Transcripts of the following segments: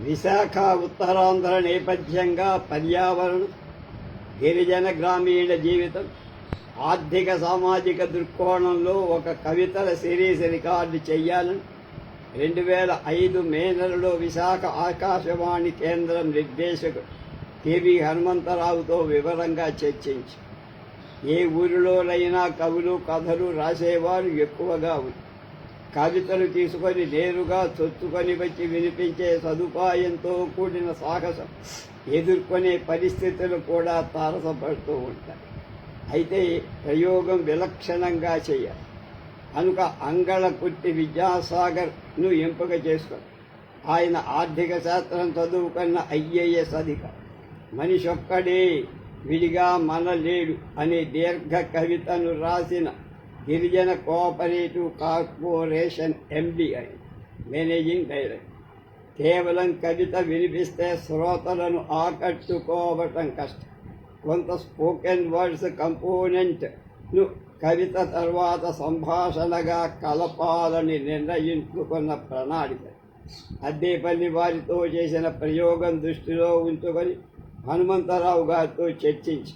విశాఖ ఉత్తరాంధ్ర నేపథ్యంగా పర్యావరణం గిరిజన గ్రామీణ జీవితం ఆర్థిక సామాజిక దృక్కోణంలో ఒక కవితల సిరీస్ రికార్డు చేయాలని రెండు వేల ఐదు మే నెలలో విశాఖ ఆకాశవాణి కేంద్రం నిర్దేశకుడు కెవి హనుమంతరావుతో వివరంగా చర్చించి ఏ ఊరిలోనైనా కవులు కథలు రాసేవారు ఎక్కువగా ఉంది కవితలు తీసుకొని నేరుగా చొచ్చుకొని వచ్చి వినిపించే సదుపాయంతో కూడిన సాహసం ఎదుర్కొనే పరిస్థితులు కూడా తారసపడుతూ ఉంటాయి. అయితే ప్రయోగం విలక్షణంగా చేయాలి. కనుక అంగళకుట్టి విద్యాసాగర్ను ఎంపిక చేసుకొని ఆయన ఆర్థిక శాస్త్రం చదువుకున్న ఐఏఎస్ అధికారి మనిషి ఒక్కడే విడిగా మనలేడు అనే దీర్ఘ కవితను రాసిన గిరిజన cooperative corporation MD managing director కేవలం కవిత వినిపిస్తే శ్రోతలను ఆకట్టుకోవటం కష్టం. కొంత స్పోకెన్ వర్డ్స్ కంపోనెంట్ను కవిత తర్వాత సంభాషణగా కలపాలని నిర్ణయించుకున్న ప్రణాళిక. అద్దేపల్లి వారితో చేసిన ప్రయోగం దృష్టిలో ఉంచుకొని హనుమంతరావు గారితో చర్చించి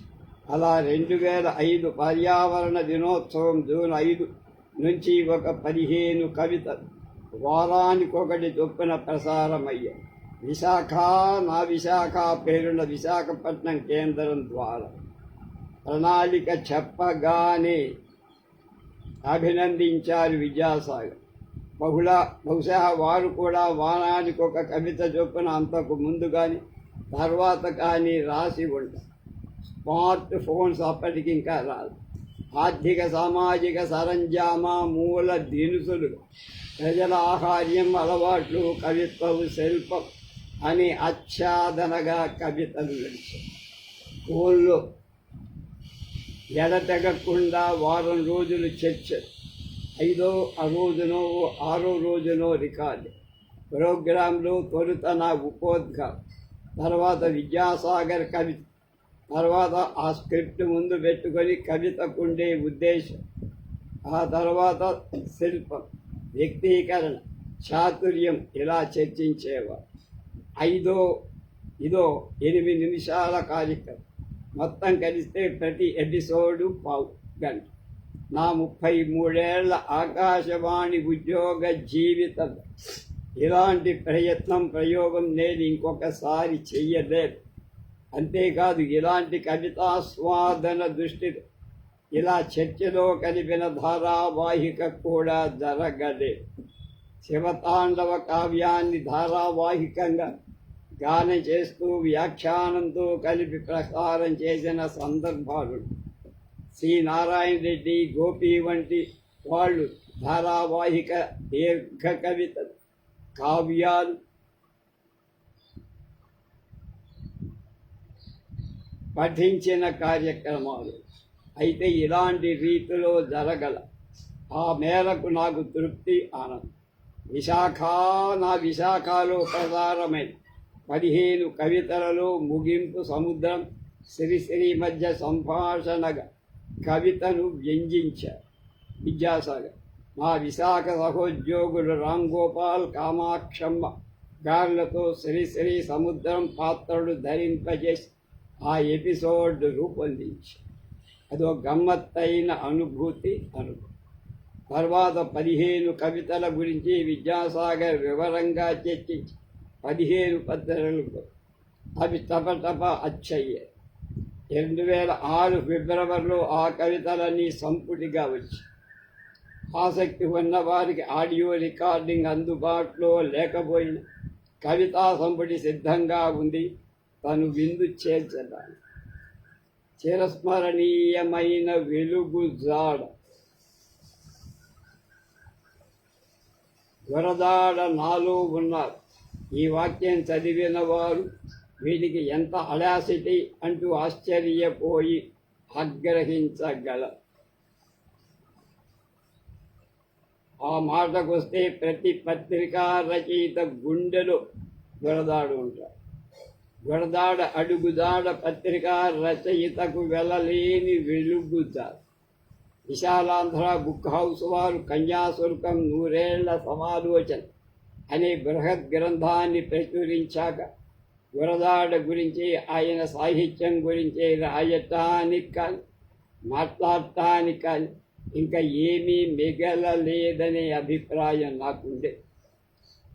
అలా రెండు వేల ఐదు పర్యావరణ దినోత్సవం జూన్ ఐదు నుంచి ఒక పదిహేను కవిత వారానికొకటి చొప్పున ప్రసారమయ్యాయి. విశాఖ నా విశాఖ పేరున్న విశాఖపట్నం కేంద్రం ద్వారా. ప్రణాళిక చెప్పగానే అభినందించారు విద్యాసాగర్. బహుళ బహుశా వారు కూడా వారానికి ఒక కవిత చొప్పున అంతకు ముందు కానీ తర్వాత కానీ రాసి ఉంటారు. స్మార్ట్ ఫోన్స్ అప్పటికి ఇంకా రాదు. ఆర్థిక సామాజిక సరంజామ మూల దినుసులు ప్రజల ఆహార్యం అలవాట్లు కవిత్వం శిల్పం అని ఆచ్ఛాదనగా కవితలు నడిచాయి స్కూల్లో ఎడతెగకుండా వారం రోజులు చర్చ ఐదో ఆ రోజునో ఆరో రోజునో రికార్డు. ప్రోగ్రాంలు తొలుత నా ఉపోద్ఘాతం. తర్వాత విద్యాసాగర్ కవిత్వం తర్వాత ఆ స్క్రిప్ట్ ముందు పెట్టుకొని కవితకుండే ఉద్దేశం. ఆ తర్వాత శిల్పం వ్యక్తీకరణ చాతుర్యం ఇలా చర్చించేవారు. ఐదో ఇదో ఎనిమిది నిమిషాల కార్యక్రమం. మొత్తం కలిస్తే ప్రతి ఎపిసోడు పావు గంట. నా ముప్పై మూడేళ్ళ ఆకాశవాణి ఉద్యోగ జీవితం. ఇలాంటి ప్రయత్నం ప్రయోగం నేను ఇంకొకసారి చెయ్యలేదు అంతేకాదు ఇలాంటి కవితాస్వాదన దృష్టితో ఇలా చర్చలో కలిపిన ధారావాహిక కూడా జరగలేదు శివతాండవ కావ్యాన్ని ధారావాహికంగా గానం చేస్తూ వ్యాఖ్యానంతో కలిపి ప్రసారం చేసిన సందర్భాలు సి నారాయణ రెడ్డి గోపి వంటి వాళ్ళు ధారావాహిక దీర్ఘ కవిత కావ్యాలు పఠించిన కార్యక్రమాలు. అయితే ఇలాంటి రీతిలో జరగల. ఆ మేరకు నాకు తృప్తి ఆనందం. విశాఖ నా విశాఖలో ప్రసారమైన పదిహేను కవితలలో ముగింపు సముద్రం శ్రీశ్రీ మధ్య సంభాషణగా కవితను వ్యంజించారు విద్యాసాగర్ మా విశాఖ సహోద్యోగులు రామ్ గోపాల్ కామాక్షమ్మ గార్లతో శ్రీశ్రీ సముద్రం పాత్రలు ధరింపజేసి ఆ ఎపిసోడ్ రూపొందించి అది ఒక గమ్మత్తైన అనుభూతి అనుభవం తర్వాత పదిహేను కవితల గురించి విద్యాసాగర్ వివరంగా చర్చించి పదిహేను పత్రికలు అవి టపటప అచ్చయ్యాయి. రెండు వేల ఆరు ఫిబ్రవరిలో ఆ కవితలన్నీ సంపుటిగా వచ్చి ఆసక్తి ఉన్న వారికి ఆడియో రికార్డింగ్ అందుబాటులో లేకపోయిన కవితా సంపుటి సిద్ధంగా ఉంది. తను విందు చేర్చడానికి చిరస్మరణీయమైన వెలుగు జాడ. వరదాడ నాలో ఉన్నారు. ఈ వాక్యం చదివిన వారు వీటికి ఎంత అడాసిటీ అంటూ ఆశ్చర్యపోయి ఆగ్రహించగల ఆ మాటకొస్తే ప్రతి పత్రికా రచయిత గుండెలో వరదాడు ఉంటారు గొడదాడ అడుగుదాడ పత్రిక రచయితకు వెళ్ళలేని వెలుగుతారు విశాలాంధ్ర బుక్ హౌస్ వారు కన్యాశుల్కం నూరేళ్ళ సమాలోచన అనే బృహత్ గ్రంథాన్ని ప్రచురించాక గురదాడ గురించి ఆయన సాహిత్యం గురించి రాయటానికి కానీ మాట్లాడటానికి కానీ ఇంకా ఏమీ మిగలలేదనే అభిప్రాయం నాకుండే.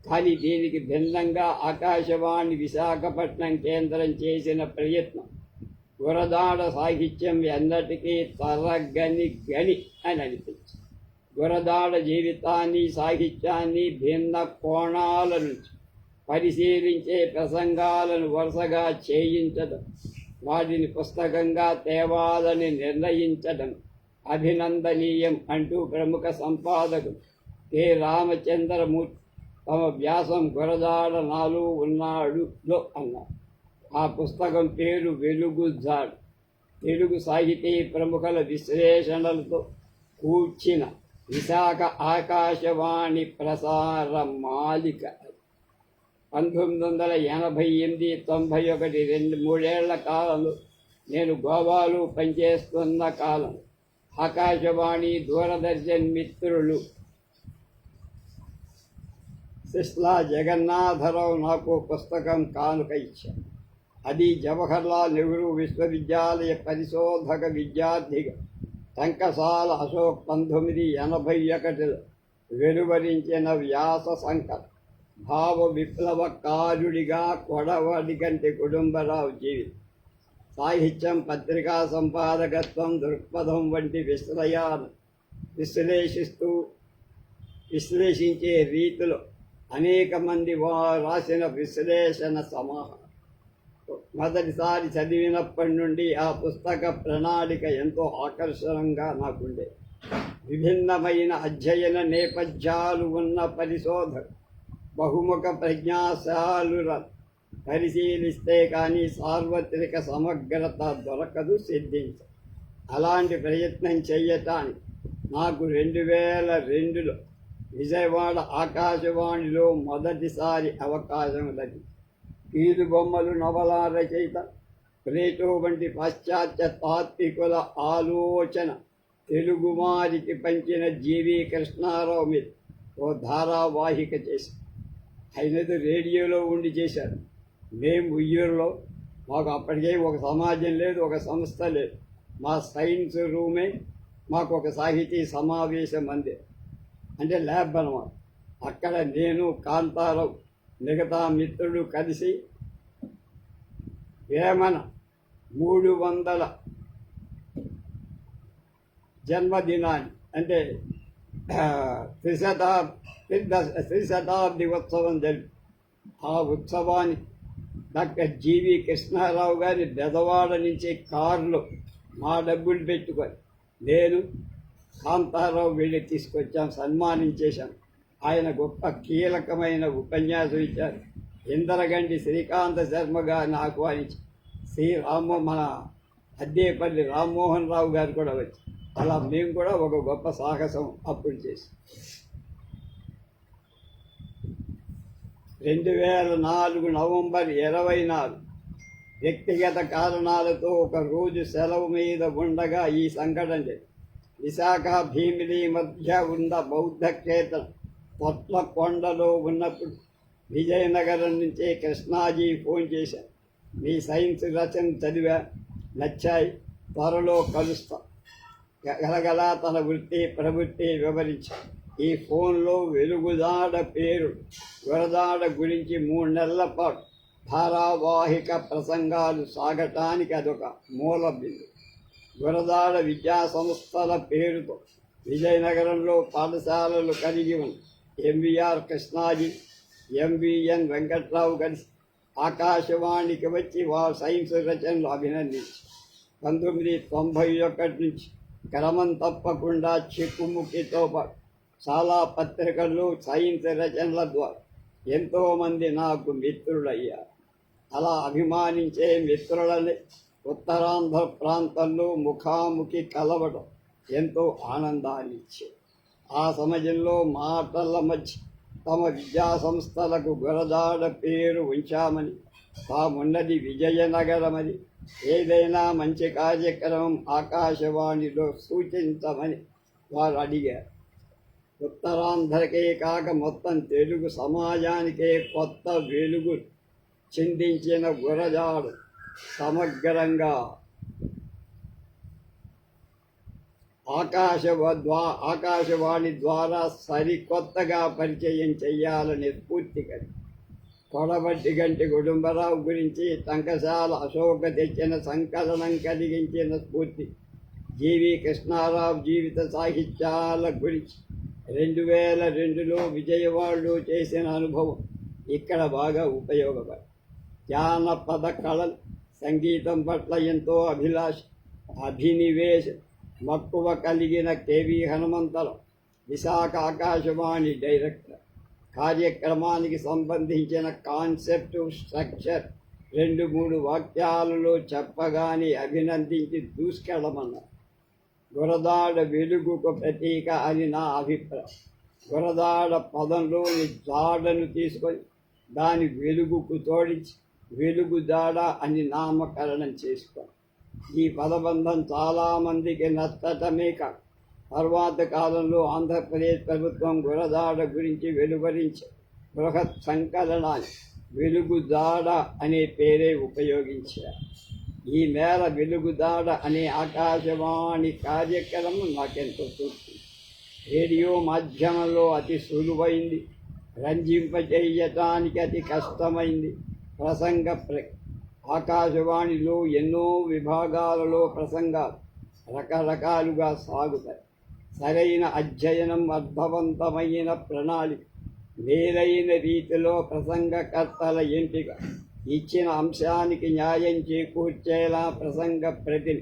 కానీ దీనికి భిన్నంగా ఆకాశవాణి విశాఖపట్నం కేంద్రం చేసిన ప్రయత్నం. గురదాడ సాహిత్యం ఎన్నటికీ తరగని గని అని అనిపించింది. గురదాడ జీవితాన్ని సాహిత్యాన్ని భిన్న కోణాల నుంచి పరిశీలించే ప్రసంగాలను వరుసగా చేయించడం వాటిని పుస్తకంగా తేవాలని నిర్ణయించడం అభినందనీయం అంటూ ప్రముఖ సంపాదకుడు కె. రామచంద్రమూర్తి తమ వ్యాసం గురజాడ నాలు ఉన్నాడు అన్నారు ఆ పుస్తకం పేరు వెలుగుజాడు తెలుగు సాహితీ ప్రముఖుల విశ్లేషణలతో కూర్చిన విశాఖ ఆకాశవాణి ప్రసార మాలిక పంతొమ్మిది వందల ఎనభై ఎనిమిది తొంభై ఒకటి రెండు మూడేళ్ళ కాలంలో నేను గోవాలో పనిచేస్తున్న కాలం. ఆకాశవాణి దూరదర్శన్ మిత్రులు సిస్లా జగన్నాథరావు నాకు పుస్తకం కానుక ఇచ్చారు అది జవహర్లాల్ నెహ్రూ విశ్వవిద్యాలయ పరిశోధక విద్యార్థిగా టంకసాల అశోక్ పంతొమ్మిది ఎనభై ఒకటిలో వెలువరించిన వ్యాస సంకలం భావ విప్లవకారుడిగా కొడవడి కంటి కుటుంబరావు జీవితం సాహిత్యం పత్రికా సంపాదకత్వం దృక్పథం వంటి విశ్రయాలు విశ్లేషిస్తూ విశ్లేషించే రీతిలో అనేక మంది వారు రాసిన విశ్లేషణ సమాహ. మొదటిసారి చదివినప్పటి నుండి ఆ పుస్తక ప్రణాళిక ఎంతో ఆకర్షణంగా నాకుండే. విభిన్నమైన అధ్యయన నేపథ్యాలు ఉన్న పరిశోధన బహుముఖ ప్రజ్ఞాశాలు పరిశీలిస్తే కానీ సార్వత్రిక సమగ్రత దొరకదు సిద్ధించ. అలాంటి ప్రయత్నం చేయటానికి నాకు రెండు వేల రెండులో విజయవాడ ఆకాశవాణిలో మొదటిసారి అవకాశం లభించింది. కీలు బొమ్మలు నవల రచయిత ప్లేటో వంటి పాశ్చాత్య తాత్వికుల ఆలోచన తెలుగువారికి పంచిన జీవి కృష్ణారావు మీద ఓ ధారావాహిక చేశారు. అయినది రేడియోలో ఉండి చేశారు. మేము ఉయ్యూరులో మాకు అప్పటికే ఒక సమాజం లేదు ఒక సంస్థ లేదు. మా సైన్స్ రూమే మాకు ఒక సాహితీ సమావేశం అందే. అంటే ల్యాబ్ అనమాట అక్కడ నేను కాంతారావు మిగతా మిత్రుడు కలిసి వేమన మూడు వందల జన్మదినాన్ని అంటే ఆ, త్రిశతాబ్ త్రిశతాబ్ది ఉత్సవం జరిపి ఆ ఉత్సవాన్ని డాక్టర్ జీవి కృష్ణారావు గారి బెదవాడ నుంచి కారులో మా డబ్బులు పెట్టుకొని నేను కాంతారావు వెళ్ళి తీసుకొచ్చాం సన్మానించేశాం ఆయన గొప్ప కీలకమైన ఉపన్యాసం ఇచ్చారు. ఇందరగంటి శ్రీకాంత శర్మ గారిని ఆహ్వానించి శ్రీ రామ్మో మన అద్దేపల్లి రామ్మోహన్ రావు గారు కూడా వచ్చి అలా మేము కూడా ఒక గొప్ప సాహసం అప్పుడు చేసి రెండు వేల నాలుగు నవంబర్ ఇరవై నాలుగు వ్యక్తిగత కారణాలతో ఒక రోజు సెలవు మీద ఉండగా ఈ సంఘటన జరిగింది. విశాఖ భీమిలి మధ్య ఉన్న బౌద్ధ క్షేత్రం పొట్ల కొండలో ఉన్నప్పుడు విజయనగరం నుంచే కృష్ణాజీ ఫోన్ చేశారు మీ సైన్స్ రచన చదివా? నచ్చాయి. త్వరలో కలుస్తా. గలగల తన వృత్తి ప్రవృత్తి వివరించారు ఈ ఫోన్లో వెలుగుదాడ పేరు వరదాడ గురించి మూడు నెలల పాటు ధారావాహిక ప్రసంగాలు సాగటానికి అదొక మూల బిందు గురదాడ విద్యా సంస్థల పేరుతో విజయనగరంలో పాఠశాలలు కలిగి ఉన్న ఎంవీఆర్ కృష్ణాజీ ఎంవిఎన్ వెంకట్రావు కలిసి ఆకాశవాణికి వచ్చి వారు సైన్స్ రచనలు అభినందించి పంతొమ్మిది తొంభై ఒకటి నుంచి క్రమం తప్పకుండా చెక్కుముక్కితో పాటు చాలా పత్రికల్లో సైన్స్ రచనల ద్వారా ఎంతోమంది నాకు మిత్రులయ్యారు. అలా అభిమానించే మిత్రులని ఉత్తరాంధ్ర ప్రాంతంలో ముఖాముఖి కలవడం ఎంతో ఆనందాన్ని ఇచ్చే ఆ సమయంలో మాటల మధ్య తమ విద్యా సంస్థలకు గురదాడ పేరు ఉంచామని తామున్నది విజయనగరమని ఏదైనా మంచి కార్యక్రమం ఆకాశవాణిలో సూచించమని వారు అడిగారు. ఉత్తరాంధ్రకే కాక మొత్తం తెలుగు సమాజానికే కొత్త వెలుగు చిందించిన గురజాడు సమగ్రంగా. ఆకాశవ ద్వా ఆకాశవాణి ద్వారా సరికొత్తగా పరిచయం చేయాలని స్ఫూర్తి కలిగి. కొడబట్టి గంటి కుటుంబరావు గురించి టంకశాల అశోక తెచ్చిన సంకలనం కలిగించిన స్ఫూర్తి. జీవి కృష్ణారావు జీవిత సాహిత్యాల గురించి రెండు వేల రెండులో విజయవాడలో చేసిన అనుభవం ఇక్కడ బాగా ఉపయోగపడి జానపద కళలు సంగీతం పట్ల ఎంతో అభిలాష అభినివేశ మక్కువ కలిగిన కేవీ హనుమంతరావు విశాఖ ఆకాశవాణి డైరెక్టర్. కార్యక్రమానికి సంబంధించిన కాన్సెప్ట్ స్ట్రక్చర్ రెండు మూడు వాక్యాలలో చెప్పగానే అభినందించి దూసుకెళ్ళమన్నారు గురదాడ వెలుగుకు ప్రతీక అని నా అభిప్రాయం. గురదాడ పదంలోని జాడను తీసుకొని దాని వెలుగుకు తోడించి వెలుగుదాడ అని నామకరణం చేసుకో. ఈ పదబంధం చాలామందికి నచ్చటమే కాదు. తర్వాత కాలంలో ఆంధ్రప్రదేశ్ ప్రభుత్వం గురదాడ గురించి వెలువరించే బృహత్ సంకలనాన్ని వెలుగుదాడ అనే పేరే ఉపయోగించారు. ఈ మేర వెలుగుదాడ అనే ఆకాశవాణి కార్యక్రమం నాకెంతో తృప్తి. రేడియో మాధ్యమంలో అతి సులువైంది. రంజింపజేయటానికి అతి కష్టమైంది. ప్రసంగ ప్ర ఆకాశవాణిలో ఎన్నో విభాగాలలో ప్రసంగాలు రకరకాలుగా సాగుతాయి. సరైన అధ్యయనం అర్థవంతమైన ప్రణాళిక మేలైన రీతిలో ప్రసంగకర్తల ఎంపిక ఇచ్చిన అంశానికి న్యాయం చేకూర్చేలా ప్రసంగ ప్రతిని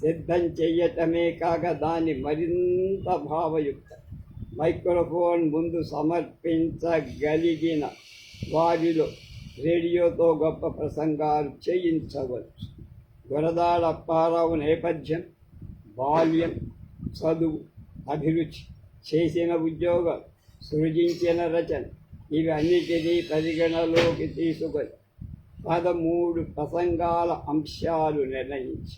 సిద్ధం చెయ్యటమే కాక దాన్ని మరింత భావయుక్త మైక్రోఫోన్ ముందు సమర్పించగలిగిన వారిలో రేడియోతో గొప్ప ప్రసంగాలు చేయించవచ్చు. గురదాడ అప్పారావు నేపథ్యం బాల్యం చదువు అభిరుచి చేసిన ఉద్యోగం సృజించిన రచన ఇవి పరిగణలోకి తీసుకొని పదమూడు ప్రసంగాల అంశాలు నిర్ణయించి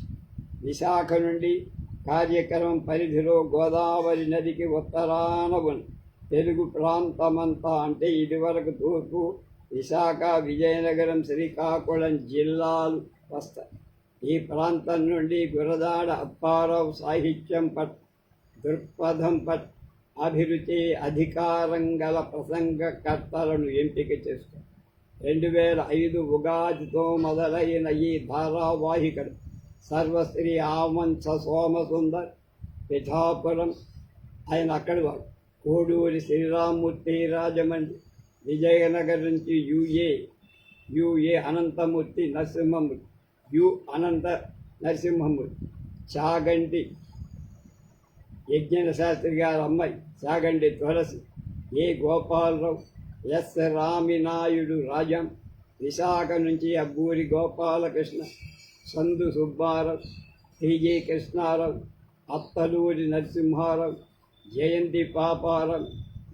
విశాఖ నుండి కార్యక్రమం పరిధిలో గోదావరి నదికి ఉత్తరాన ఉన్న తెలుగు ప్రాంతమంతా అంటే ఇదివరకు తూర్పు విశాఖ విజయనగరం శ్రీకాకుళం జిల్లాలు వస్తాయి ఈ ప్రాంతం నుండి గురదాడ అప్పారావు సాహిత్యం పట్ దృక్పథం పట్ అభిరుచి అధికారం గల ప్రసంగకర్తలను ఎంపిక చేసుకో. రెండు వేల ఐదు ఉగాదితో మొదలైన ఈ ధారావాహికలు సర్వశ్రీ ఆమంచ సోమసుందర్ పిఠాపురం ఆయన అక్కడి వాడు కోడూరి శ్రీరామ్మూర్తి రాజమండ్రి. విజయనగర్ నుంచి U A U A Ananthamurthy Narasimhamurthy U Anantha Narasimhamurthy Chaganti Yajnana Sastri గారి అమ్మాయి చాగంటి తులసి ఏ గోపాలరావు ఎస్ రామినాయుడు రాజం విశాఖ నుంచి Abburi Gopalakrishna Sandu Subbarao T J Krishnarao Attaluri Narasimharao Jayanthi Paparao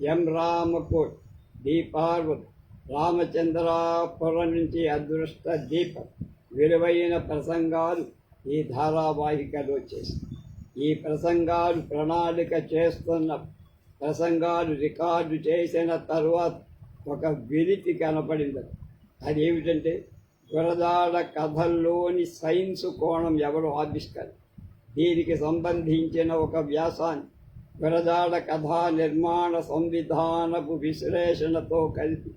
M Ramakot D Parvathi Ramachandrapuram నుంచి అదృష్ట దీపం విలువైన ప్రసంగాలు ఈ ధారావాహికలో చేస్తాయి ఈ ప్రసంగాలు ప్రణాళిక చేస్తున్న ప్రసంగాలు రికార్డు చేసిన తర్వాత ఒక విరితి కనపడింది. అదేమిటంటే గురదాడ కథల్లోని సైన్స్ కోణం ఎవరు ఆవిష్కరి దీనికి సంబంధించిన ఒక వ్యాసాన్ని విరజాడ కథా నిర్మాణ సంవిధానపు విశ్లేషణతో కలిపి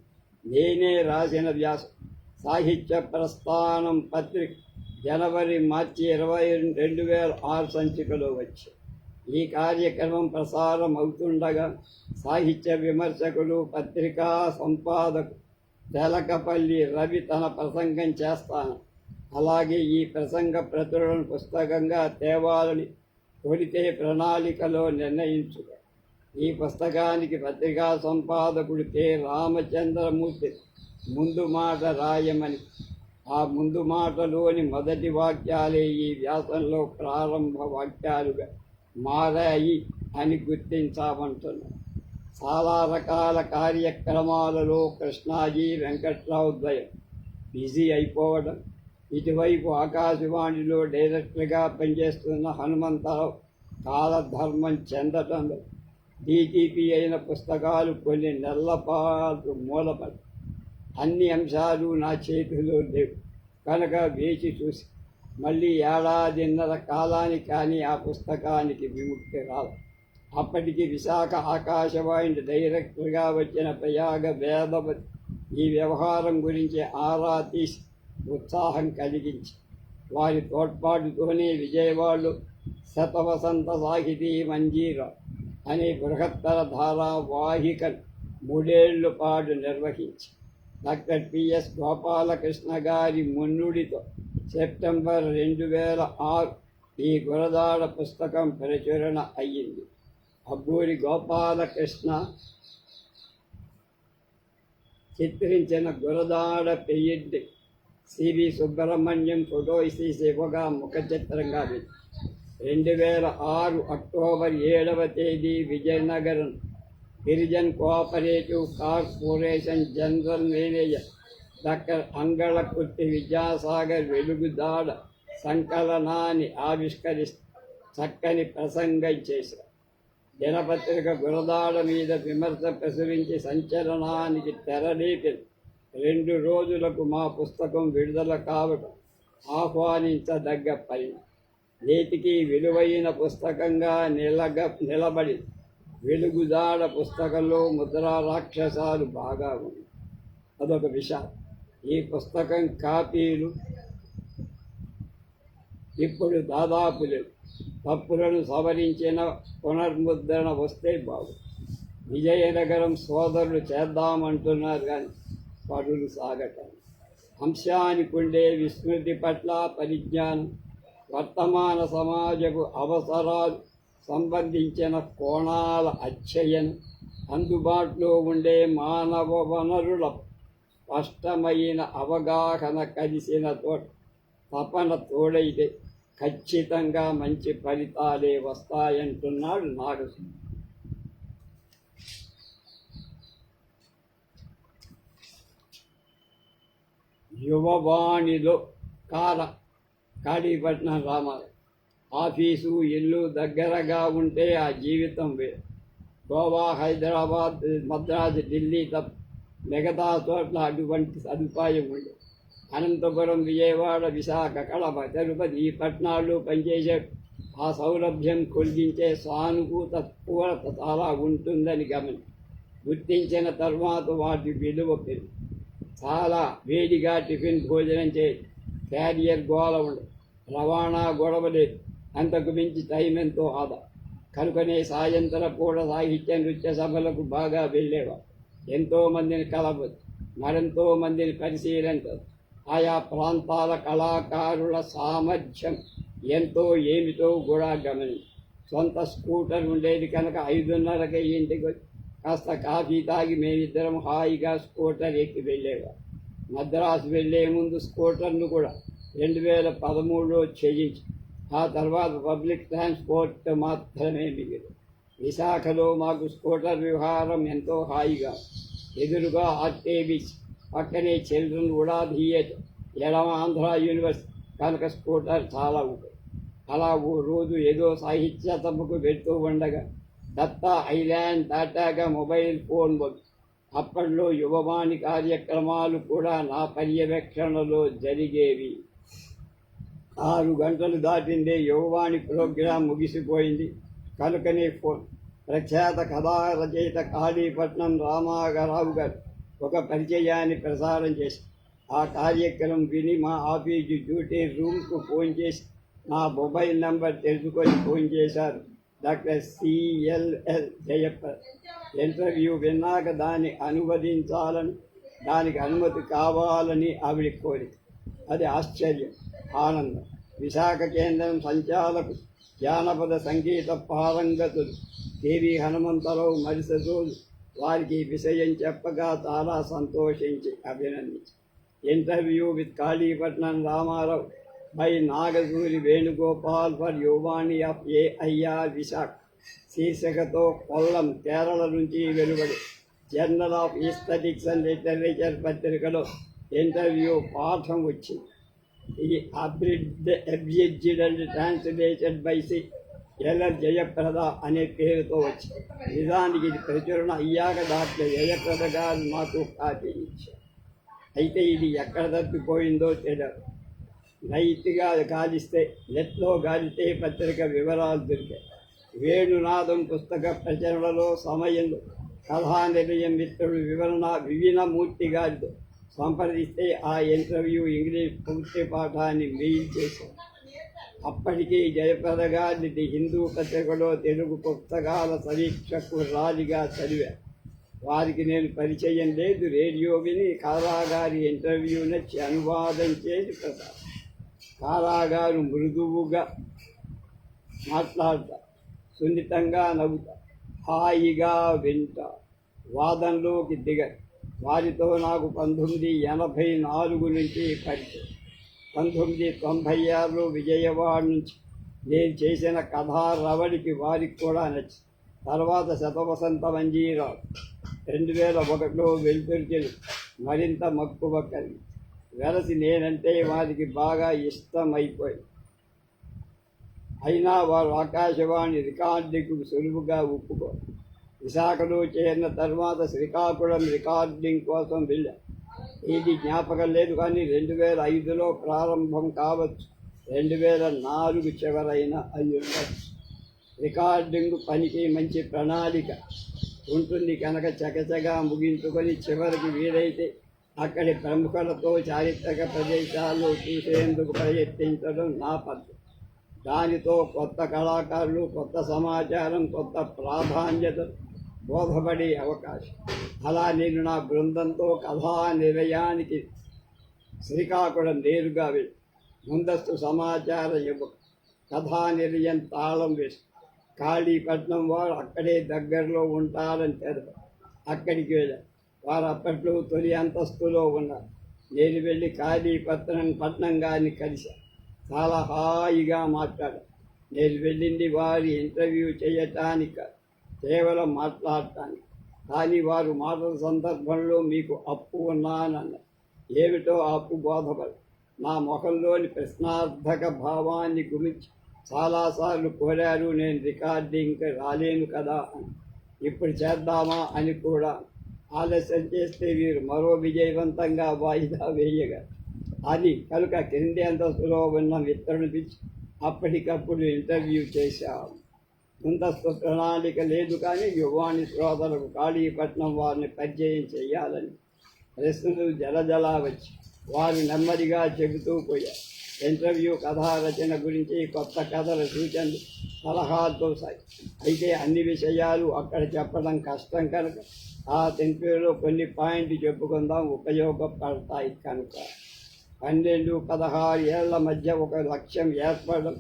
నేనే రాసిన వ్యాసం సాహిత్య ప్రస్థానం పత్రిక జనవరి మార్చి ఇరవై రెండు వేల ఆరు సంచికలో వచ్చి ఈ కార్యక్రమం ప్రసారం అవుతుండగా సాహిత్య విమర్శకులు పత్రికా సంపాదకు తెలకపల్లి రవి తన ప్రసంగం చేస్తాను. అలాగే ఈ ప్రసంగ ప్రతులను పుస్తకంగా తేవాలని కొడితే ప్రణాళికలో నిర్ణయించుక. ఈ పుస్తకానికి పత్రికా సంపాదకుడు కె. రామచంద్రమూర్తి ముందు మాట రాయమని. ఆ ముందు మాటలోని మొదటి వాక్యాలే ఈ వ్యాసంలో ప్రారంభ వాక్యాలుగా మారాయి అని గుర్తించామంటున్నాను చాలా రకాల కార్యక్రమాలలో కృష్ణాజీ వెంకట్రావు ద్వయం బిజీ అయిపోవడం ఇటువైపు ఆకాశవాణిలో డైరెక్టర్గా పనిచేస్తున్న హనుమంతరావు కాలధర్మం చెందటంలో డీటీపీ అయిన పుస్తకాలు కొన్ని నెలలపాటు మూలపడి అన్ని అంశాలు నా చేతిలో లేవు. కనుక వేచి చూసి మళ్ళీ ఏడాదిన్నర కాలానికి కానీ ఆ పుస్తకానికి విముక్తి రాదు అప్పటికి విశాఖ ఆకాశవాణి డైరెక్టర్గా వచ్చిన ప్రయాగ వేదవతి ఈ వ్యవహారం గురించి ఆరా తీసి ఉత్సాహం కలిగించి వారి తోడ్పాటుతోనే విజయవాడలో శతవసంత సాహితీ మంజీర అనే బృహత్తర ధారావాహిక మూడేళ్ళ పాటు నిర్వహించి డాక్టర్ పిఎస్ గోపాలకృష్ణ గారి మున్నుడితో సెప్టెంబర్ రెండు వేల ఆరు ఈ గురదాడ పుస్తకం ప్రచురణ అయ్యింది. అబ్బూరి గోపాలకృష్ణ చిత్రించిన Gurajada పెయ్యిడ్డి C V Subrahmanyam photo Sri శివగా ముఖ చిత్రంగా రెండు వేల ఆరు అక్టోబర్ ఏడవ తేదీ Vizianagaram Girijan cooperative corporation general manager doctor Angalakurthi Vidyasagar వెలుగుదాడ సంకలనాన్ని ఆవిష్కరిస్తూ చక్కని ప్రసంగం చేశారు. దినపత్రిక గురదాడ మీద విమర్శ ప్రచురించి సంచలనానికి తెరలేపి రెండు రోజులకు మా పుస్తకం విడుదల కావటం ఆహ్వానించదగ్గ పని. నేటికి విలువైన పుస్తకంగా నిలగ నిలబడి వెలుగుదాడ పుస్తకంలో ముద్రా రాక్షసాలు బాగా ఉంది అదొక విషయం ఈ పుస్తకం కాపీలు ఇప్పుడు దాదాపు లేవు. తప్పులను సవరించిన పునర్ముద్రణ వస్తే బాగు. విజయనగరం సోదరులు చేద్దామంటున్నారు కానీ పరులు సాగటం అంశానికి ఉండే విస్మృతి పట్ల పరిజ్ఞానం వర్తమాన సమాజపు అవసరాలు సంబంధించిన కోణాల అధ్యయనం అందుబాటులో ఉండే మానవ వనరుల స్పష్టమైన అవగాహన కలిసిన తోట తపన తోడైతే ఖచ్చితంగా మంచి ఫలితాలే వస్తాయంటున్నాడు నాగసింహ యువవాణిలో కాల కాళీపట్నం రామాలయం. ఆఫీసు ఇల్లు దగ్గరగా ఉంటే ఆ జీవితం వేరు. గోవా హైదరాబాద్ మద్రాసు ఢిల్లీ తప్ప మిగతా చోట్ల అటువంటి సదుపాయం ఉండదు. అనంతపురం విజయవాడ విశాఖ కడప తిరుపతి ఈ పట్టణాల్లో పనిచేసే ఆ సౌలభ్యం కొలిగించే సానుభూత పూరత చాలా ఉంటుందని గమని గుర్తించిన తర్వాత వాటి విలువ పెరుగు చాలా వేడిగా టిఫిన్ భోజనం చేయి క్యారియర్ గోల ఉండదు రవాణా గొడవ లేదు. అంతకు మించి టైం ఎంతో ఆదా. కనుకనే సాయంత్రం పూట సాహిత్య నృత్య సభలకు బాగా వెళ్ళేవాడు ఎంతో మందిని కలవచ్చు మరెంతో మందిని పరిశీలించదు. ఆయా ప్రాంతాల కళాకారుల సామర్థ్యం ఎంతో ఏమిటో కూడా గమని సొంత స్కూటర్ ఉండేది కనుక ఐదున్నరకే ఇంటికి వచ్చి కాస్త కాఫీ తాగి మేమిద్దరం హాయిగా స్కూటర్ ఎక్కి వెళ్ళేవారు. మద్రాసు వెళ్ళే ముందు స్కూటర్ను కూడా రెండు వేల పదమూడులో చేయించి ఆ తర్వాత పబ్లిక్ ట్రాన్స్పోర్ట్ మాత్రమే మిగిలి. విశాఖలో మాకు స్కూటర్ వ్యవహారం ఎంతో హాయిగా. ఎదురుగా ఆర్టే బీచ్ పక్కనే చిల్డ్రన్ ఉడా థియేటర్ ఎడమ ఆంధ్ర యూనివర్సిటీ కనుక స్కూటర్ చాలా ఉంటుంది అలా ఓ రోజు ఏదో సాహిత్య తప్పకు వెళ్తూ ఉండగా దత్త ఐలాండ్ దాటాక మొబైల్ ఫోన్ అప్పట్లో యువవాణి కార్యక్రమాలు కూడా నా పర్యవేక్షణలో జరిగేవి. ఆరు గంటలు దాటిందే యువవాణి ప్రోగ్రాం ముగిసిపోయింది. కనుకనే ఫోన్ ప్రఖ్యాత కథా రచయిత కాళీపట్నం రామాగరావు గారు ఒక పరిచయాన్ని ప్రసారం చేసి ఆ కార్యక్రమం విని మా ఆఫీసు డ్యూటీ రూమ్కు ఫోన్ చేసి నా మొబైల్ నంబర్ తెలుసుకొని ఫోన్ చేశారు. Doctor C L L Jayappa interview విన్నాక దాన్ని అనువదించాలని దానికి అనుమతి కావాలని ఆవిడ కోరిక అది ఆశ్చర్యం ఆనందం. విశాఖ కేంద్రం సంచాలకు జానపద సంగీత పారంగతులు దేవి హనుమంతరావు మరుసటి రోజు వారికి ఈ విషయం చెప్పగా చాలా సంతోషించి అభినందించి interview with Kalipatnam Ramarao by Nagajuri Venugopal for Yuvavani of AIR Visakha. శీర్షికతో Kollam Kerala నుంచి వెలువడి. Journal of aesthetics and literature పత్రికలో ఇంటర్వ్యూ పాఠం వచ్చింది. ఈ abridged abridged and translated by C L L Jayaprada అనే పేరుతో వచ్చింది. నిజానికి ఇది ప్రచురణ అయ్యాక డాక్టర్ జయప్రద గారు మాకు కాపీ ఇచ్చారు. అయితే ఇది ఎక్కడ తప్పిపోయిందో తెలియదు. నైట్గా గాలిస్తే నెట్లో గాలితే పత్రిక వివరాలు దొరికాయి వేణునాదం పుస్తక ప్రచురణలో సమయంలో కథానిలయం మిత్రుడు వివరణ వివినమూర్తి గారితో సంప్రదిస్తే ఆ ఇంటర్వ్యూ ఇంగ్లీష్ పూర్తి పాఠాన్ని మెయిల్ చేశారు అప్పటికే జయప్రద గారిని హిందూ పత్రికలో తెలుగు పుస్తకాల సమీక్షకు రాలిగా చదివారు వారికి నేను పరిచయం లేదు రేడియో విని కళాగారి ఇంటర్వ్యూ నచ్చి అనువాదం చేసి ప్రసాదం కారాగారు మృదువుగా మాట్లాడతా సున్నితంగా నవ్వుతా హాయిగా వింటా. వాదంలోకి దిగ. వారితో నాకు పంతొమ్మిది ఎనభై నాలుగు నుంచి పరిచయం. పంతొమ్మిది తొంభై ఆరులో విజయవాడ నుంచి నేను చేసిన కథా రవడికి వారికి కూడా నచ్చి తర్వాత శతవసంత మంజీరావు. రెండు వేల ఒకటిలో వెలుతురికెళ్ళి మరింత మక్కువ కలిగి. వెలసి నేనంటే వారికి బాగా ఇష్టమైపోయి. అయినా వారు ఆకాశవాణి రికార్డింగ్కు సులువుగా ఒప్పుకో. విశాఖలో చేరిన తర్వాత శ్రీకాకుళం రికార్డింగ్ కోసం వెళ్ళాం. ఇది జ్ఞాపకం లేదు కానీ రెండు వేల ఐదులో ప్రారంభం కావచ్చు. రెండు వేల నాలుగు చివరైన అయి ఉండవచ్చు రికార్డింగ్ పనికి మంచి ప్రణాళిక. ఉంటుంది కనుక చకచగా ముగించుకొని చివరికి వీలైతే అక్కడి ప్రముఖులతో చారిత్రక ప్రదేశాలు చూసేందుకు ప్రయత్నించడం నా పద్ధతి. దానితో కొత్త కళాకారులు కొత్త సమాచారం కొత్త ప్రాధాన్యత బోధపడే అవకాశం. అలా నేను నా బృందంతో కథా నిలయానికి శ్రీకాకుళం నేరుగా వెళ్ళి ముందస్తు సమాచారం ఇవ్వ కథా నిలయం తాళం వేసి కాళీపట్నం వారు అక్కడే దగ్గరలో ఉంటారని తెలిపారు అక్కడికి వెళ్ళారు వారు అప్పట్లో తొలి అంతస్తులో ఉన్నారు. నేను వెళ్ళి కాళీపట్నం పట్నం గారిని కలిశాను చాలా హాయిగా మాట్లాడారు. నేను వెళ్ళింది వారి ఇంటర్వ్యూ చేయటానికి కేవలం మాట్లాడటానికి. కానీ వారు మాటల సందర్భంలో మీకు అప్పు ఉన్నానన్న ఏమిటో అప్పు బోధపడు. నా ముఖంలోని ప్రశ్నార్థక భావాన్ని గురించి చాలాసార్లు కోరారు. నేను రికార్డింగ్కి రాలేను కదా అని. ఇప్పుడు చేద్దామా అని కూడా ఆలస్యం చేస్తే వీరు మరో విజయవంతంగా వాయిదా వేయగా అది కనుక క్రింది అంతస్తులో ఉన్న మిత్రుని పిలిచి అప్పటికప్పుడు ఇంటర్వ్యూ చేశాం. ముందస్తు ప్రణాళిక లేదు కానీ యువాణి శ్రోతలకు కాళీపట్నం వారిని పరిచయం చేయాలని ప్రశ్నలు జలజలా వచ్చి వారు నెమ్మదిగా చెబుతూ పోయారు. ఇంటర్వ్యూ కథా రచన గురించి కొత్త కథల సూచనలు సలహాలతో సాయి అయితే అన్ని విషయాలు అక్కడ చెప్పడం కష్టం కనుక ఆ ఇంటర్వ్యూలో కొన్ని పాయింట్లు చెప్పుకుందాం. ఉపయోగపడతాయి కనుక. పన్నెండు పదహారు ఏళ్ళ మధ్య ఒక లక్ష్యం ఏర్పడడం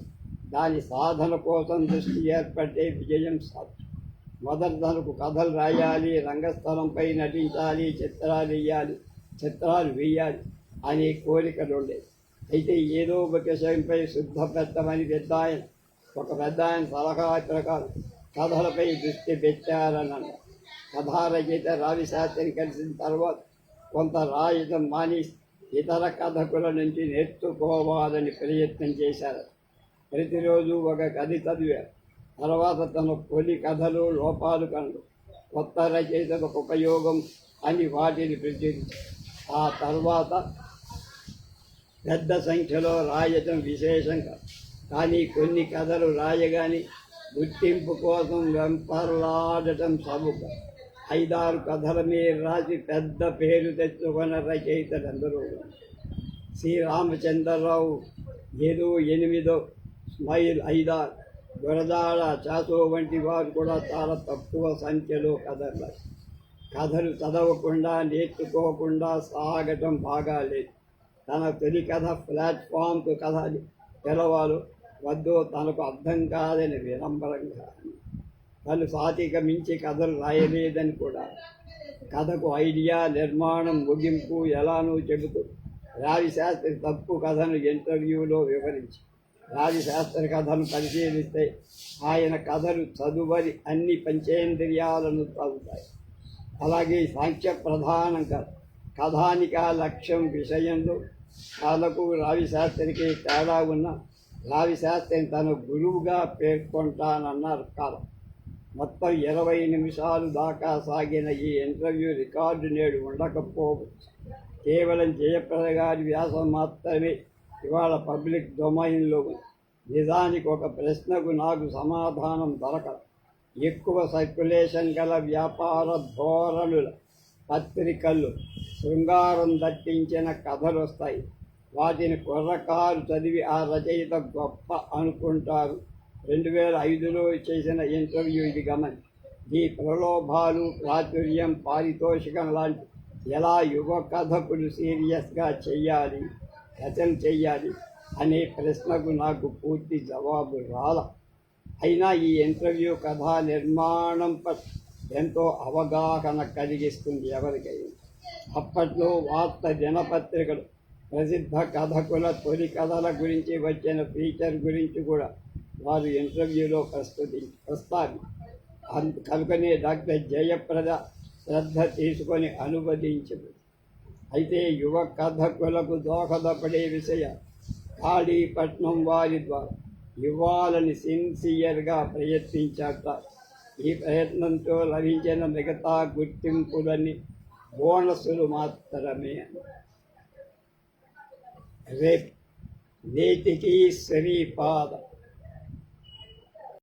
దాని సాధన కోసం దృష్టి ఏర్పడితే విజయం సాధ్యం. మొదటి తనకు కథలు రాయాలి రంగస్థలంపై నటించాలి చిత్రాలు వేయాలి చిత్రాలు వేయాలి అనే కోరికలు ఉండేది అయితే ఏదో ఒక విషయంపై శుద్ధ పెద్దమని పెద్ద ఆయన ఒక పెద్ద ఆయన సలహా ప్రకారం కథలపై దృష్టి పెట్టారని అన్నారు. కథారచయిత రావి శాస్త్రి కలిసిన తర్వాత కొంత రాయడం మాని ఇతర కథకుల నుంచి నేర్చుకోవాలని ప్రయత్నం చేశారు. ప్రతిరోజు ఒక కథ చదివారు. తర్వాత తన కొన్ని కథలు లోపాలు కనులు కొత్త రచయితలకు ఉపయోగం అని వాటిని ప్రచురి ఆ తర్వాత పెద్ద సంఖ్యలో రాయటం విశేషం కాదు కానీ కొన్ని కథలు రాయగాని గుర్తింపు కోసం వెంపర్లాడటం సబుక ఐదారు కథల మీద రాసి పెద్ద పేరు తెచ్చుకున్న రచయితలందరూ. శ్రీరామచంద్రరావు ఏదో ఎనిమిదో స్మైల్ ఐదారు గురదాడ చాసో వంటి వారు కూడా చాలా తక్కువ సంఖ్యలో కథలు. కథలు చదవకుండా నేర్చుకోకుండా సాగటం బాగాలేదు తన తొలి కథ ప్లాట్ఫామ్కు కథ తెలవాలో వద్దో తనకు అర్థం కాదని విలంబరంగా వాళ్ళు సాతిక మించి కథలు రాయలేదని కూడా కథకు ఐడియా నిర్మాణం ముగింపు ఎలానో చెబుతూ రావిశాస్త్రి తప్పు కథను ఇంటర్వ్యూలో వివరించి రావిశాస్త్రి కథను పరిశీలిస్తే ఆయన కథలు చదువరి అన్ని పంచేంద్రియాలను తాగుతాయి. అలాగే సాంఖ్య ప్రధానంగా కథానిక లక్ష్యం విషయంలో కథకు రావిశాస్త్రికి తేడా ఉన్న రావి శాస్త్రిని తన గురువుగా పేర్కొంటానన్నారు కాలం. మొత్తం ఇరవై నిమిషాలు దాకా సాగిన ఈ ఇంటర్వ్యూ రికార్డు నేడు ఉండకపోవచ్చు. కేవలం జయప్రద గారి వ్యాసం మాత్రమే ఇవాళ పబ్లిక్ డొమైన్లో ఉంది. నిజానికి ఒక ప్రశ్నకు నాకు సమాధానం దొరకదు. ఎక్కువ సర్క్యులేషన్ గల వ్యాపార ధోరణుల పత్రికలు శృంగారం దట్టించిన కథలు వస్తాయి వాటిని కుర్రకారు చదివి ఆ రచయిత గొప్ప అనుకుంటారు. రెండు వేల ఐదులో చేసిన ఇంటర్వ్యూ ఇది గమని. ఈ ప్రలోభాలు ప్రాచుర్యం పారితోషికం లాంటి ఎలా యువ కథకులు సీరియస్గా చెయ్యాలి రచన చెయ్యాలి అనే ప్రశ్నకు నాకు పూర్తి జవాబు రాల. అయినా ఈ ఇంటర్వ్యూ కథా నిర్మాణం పట్ల ఎంతో అవగాహన కలిగిస్తుంది ఎవరికైనా. అప్పట్లో వార్త దినపత్రికలు ప్రసిద్ధ కథకుల తొలి కథల గురించి వచ్చిన ఫీచర్ గురించి కూడా వారు ఇంటర్వ్యూలో ప్రస్తుతి ప్రస్తావి అంత కనుకనే డాక్టర్ జయప్రద శ్రద్ధ తీసుకొని అనువదించింది. అయితే యువ కథకులకు దోహదపడే విషయ కాళీపట్నం వారి ద్వారా. ఇవ్వాలని సిన్సియర్గా ప్రయత్నించాట. ఈ ప్రయత్నంతో లభించిన మిగతా గుర్తింపులని బోనసులు మాత్రమే. రేపు నేటికి శ్రీపాద